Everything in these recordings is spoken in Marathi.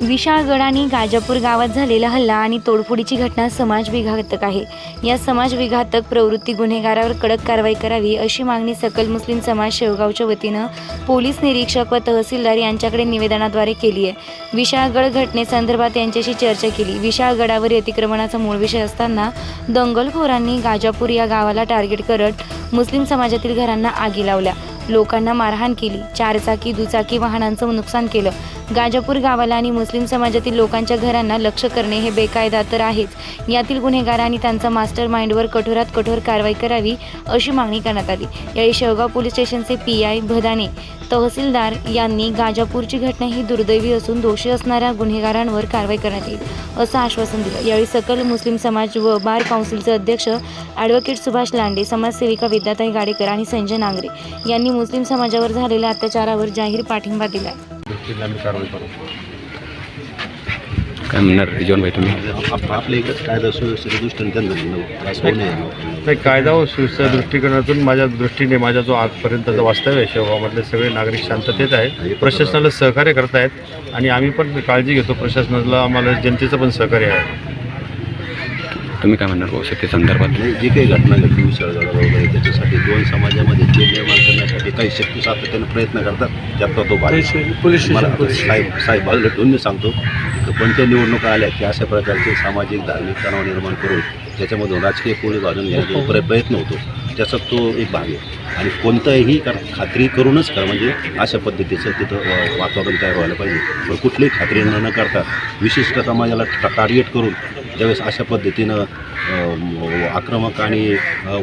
विशाळगड आणि गाजापूर गावात झालेला हल्ला आणि तोडफोडीची घटना समाजविघातक आहे. या समाजविघातक प्रवृत्ती गुन्हेगारावर कडक कारवाई करावी अशी मागणी सकल मुस्लिम समाज शेवगावच्या वतीनं पोलीस निरीक्षक व तहसीलदार यांच्याकडे निवेदनाद्वारे केली आहे. विशाळगड घटनेसंदर्भात यांच्याशी चर्चा केली. विशाळगडावर अतिक्रमणाचा मूळ विषय असताना दंगलखोरांनी गाजापूर या गावाला टार्गेट करत मुस्लिम समाजातील घरांना आगी लावल्या. लोकांना मारहाण केली. चारचाकी दुचाकी वाहनांचं नुकसान केलं. गाजापूर गावाला आणि मुस्लिम समाजातील लोकांच्या घरांना लक्ष करणे हे बेकायदा तर आहेच. यातील गुन्हेगार आणि त्यांचा मास्टर माइंडवर कठोरात कठोर कारवाई करावी अशी मागणी करण्यात आली. यावेळी शेवगाव पोलीस स्टेशनचे पी आय भदाने तहसीलदार यांनी गाजापूरची घटना ही दुर्दैवी असून दोषी असणाऱ्या गुन्हेगारांवर कारवाई करण्यात येईल असं आश्वासन दिलं. यावेळी सकल मुस्लिम समाज व बार काउन्सिलचे अध्यक्ष ॲडव्होकेट सुभाष लांडे समाजसेविका विद्याताई गाडेकर आणि संजय नांगरे यांनी मुस्लिम समाजावर झालेल्या अत्याचारावर जाहीर पाठिंबा दिला दृष्टीने आम्ही कारवाई करू. काय म्हणणार रिजवान भाई तुम्ही? आप- आपल्या इकडे कायदा सुव्यवस्थेच्या दृष्टीने नाही कायदा व सुव्यवस्था दृष्टिकोनातून माझ्या दृष्टीने माझा जो आजपर्यंतचा वास्तव्य आहे शेवगावामधले सगळे नागरिक शांततेत आहे प्रशासनाला सहकार्य करतायत आणि आम्ही पण काळजी घेतो. प्रशासनाला आम्हाला जनतेचं पण सहकार्य आहे. तुम्ही काय म्हणणार भाऊ शेती संदर्भात? जी काही घटना घडली विशाळगडाला वगैरे त्याच्यासाठी दोन समाजामध्ये ते करण्यासाठी काही शक्ती सातत्याने प्रयत्न करतात त्यातला तो भाग पोलीस मला साहेब साहेब ठेवून मी सांगतो की कोणत्या निवडणुका आल्या की अशा प्रकारचे सामाजिक धार्मिक तणाव निर्माण करून त्याच्यामधून राजकीय कोळी घालून घ्यायचा जो प्र- प्रयत्न होतो. त्याचा तो एक भाग आहे. आणि कोणताही कर खात्री करूनच कर म्हणजे अशा पद्धतीचं तिथं वातावरण तयार व्हायला पाहिजे. पण कुठलीही खात्री न न करता विशिष्ट समाजाला टार्गेट करून ज्यावेळेस अशा पद्धतीनं आक्रमक आणि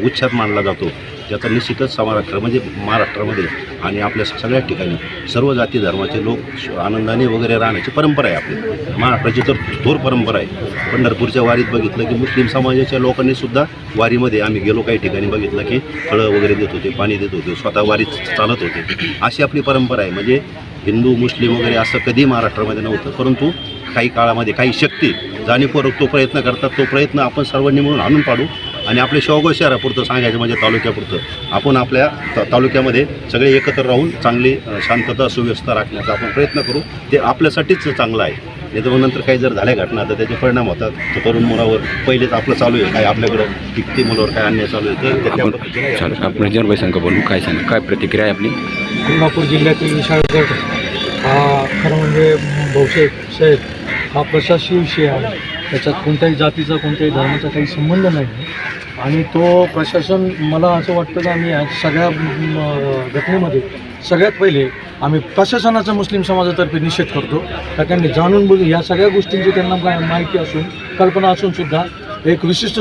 उच्छाद मानला जातो त्याचा निश्चितच समाराष्ट्र म्हणजे महाराष्ट्रामध्ये आणि आपल्या सगळ्या ठिकाणी सर्व जाती धर्माचे लोक आनंदाने वगैरे राहण्याची परंपरा आहे आपली. महाराष्ट्राची तर थोर परंपरा आहे. पंढरपूरच्या वारीत बघितलं की मुस्लिम समाजाच्या लोकांनी सुद्धा वारीमध्ये आम्ही गेलो काही ठिकाणी बघितलं की फळं वगैरे देत होते पाणी देत होते स्वतः वारीत चालत होते. अशी आपली परंपरा आहे. म्हणजे हिंदू मुस्लिम वगैरे असं कधी महाराष्ट्रामध्ये नव्हतं. परंतु काही काळामध्ये काही शक्ती जाणीवपूर्वक तो प्रयत्न करतात. तो प्रयत्न आपण सर्वांनी मिळून आणून पाडू. आणि आपल्या शेवगाव शहरापुरतं सांगायचं म्हणजे तालुक्यापुरतं. आपण आपल्या ता- तालुक्यामध्ये सगळे एकत्र राहून चांगली शांतता सुव्यवस्था राखण्याचा आपण प्रयत्न करू. ते आपल्यासाठीच चांगलं आहे. नाही तर मग नंतर काही जर झाल्या घटना तर त्याचे परिणाम होतात. तर तरुण मुलावर पहिलेच आपलं चालू आहे. काय आपल्याकडं किती मुलावर काय अन्याय चालू आहे तर त्या आपण भाई संघ बोलू. काय सांगा? काय प्रतिक्रिया आहे आपली? कोल्हापूर जिल्ह्यातील विशाळगड हा खरं म्हणजे बहुशेक साहेब हा प्रशासकीय विषय आहे. त्याच्यात कोणत्याही जातीचा कोणत्याही धर्माचा काही संबंध नाही. आणि तो प्रशासन मला असं वाटतं की आम्ही या सगळ्या घटनेमध्ये सगळ्यात पहिले आम्ही प्रशासनाचा मुस्लिम समाजातर्फे निषेध करतो. का त्यांनी जाणून बोलून या सगळ्या गोष्टींची त्यांना काय माहिती असून कल्पना असून सुद्धा एक विशिष्ट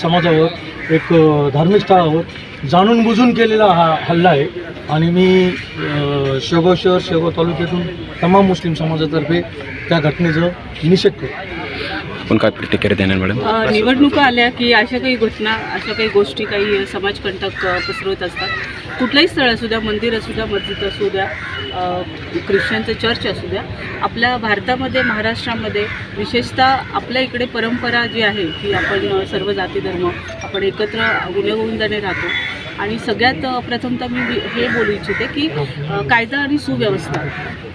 समाजावर एक धार्मिक स्थळावर जाणून बुजून केलेला हा हल्ला आहे. आणि मी शेगाव शहर शेगाव तालुक्यातून तमाम मुस्लिम समाजातर्फे त्या घटनेचं निषेध करतो. आपण काय प्रतिक्रिया देणार मॅडम? निवडणुका आल्या की अशा काही घटना अशा काही गोष्टी काही समाजकंटक पसरवत असतात? कुठलंही स्थळ असू द्या मंदिर असू द्या मस्जिद असू द्या ख्रिश्चनचं चर्च असू द्या आपल्या भारतामध्ये महाराष्ट्रामध्ये विशेषतः आपल्या इकडे परंपरा जी आहे की आपण सर्व जाती धर्म आपण एकत्र गुण्यागोविंदाने राहतो आणि सगळ्यात अ, प्रथमतः मी हे बोलू इच्छिते की कायदा आणि सुव्यवस्था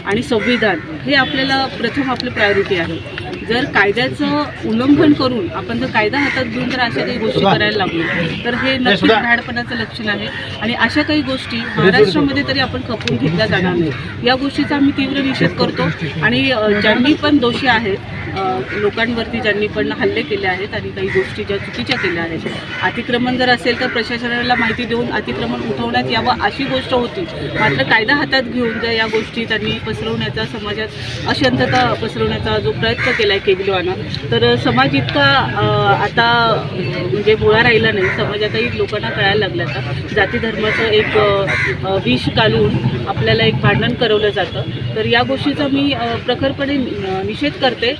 आणि संविधान हे आपल्याला प्रथम आपलं प्रायोरिटी आहे. जर कायद्याचं उल्लंघन करून आपण जर कायदा हातात घेऊन जर अशा काही गोष्टी करायला लागलो. तर हे नक्कीच भ्याडपणाचं लक्षण आहे. आणि अशा काही गोष्टी महाराष्ट्रामध्ये तरी आपण खपवून घेतल्या जाणार नाही या गोष्टीचा आम्ही तीव्र निषेध करतो. आणि ज्यांनी पण दोषी आहेत लोकांवरती ज्यांनी पण हल्ले केले आहेत आणि काही गोष्टी ज्या चुकीच्या केल्या आहेत. अतिक्रमण जर असेल तर प्रशासनाला माहिती देऊन अतिक्रमण उठवण्यात यावं अशी गोष्ट होती. मात्र कायदा हातात घेऊन जर या गोष्टी त्यांनी पसरवण्याचा समाजात अशांतता पसरवण्याचा जो प्रयत्न केला आहे केबिलोआनं तर समाज इतका आता म्हणजे बोळा राहिला नाही. समाजातही लोकांना कळायला लागलं आता. जाती धर्माचं एक विष घालून आपल्याला एक भांडण करवलं जातं. तर या गोष्टीचा मी प्रखरपणे निषेध करते.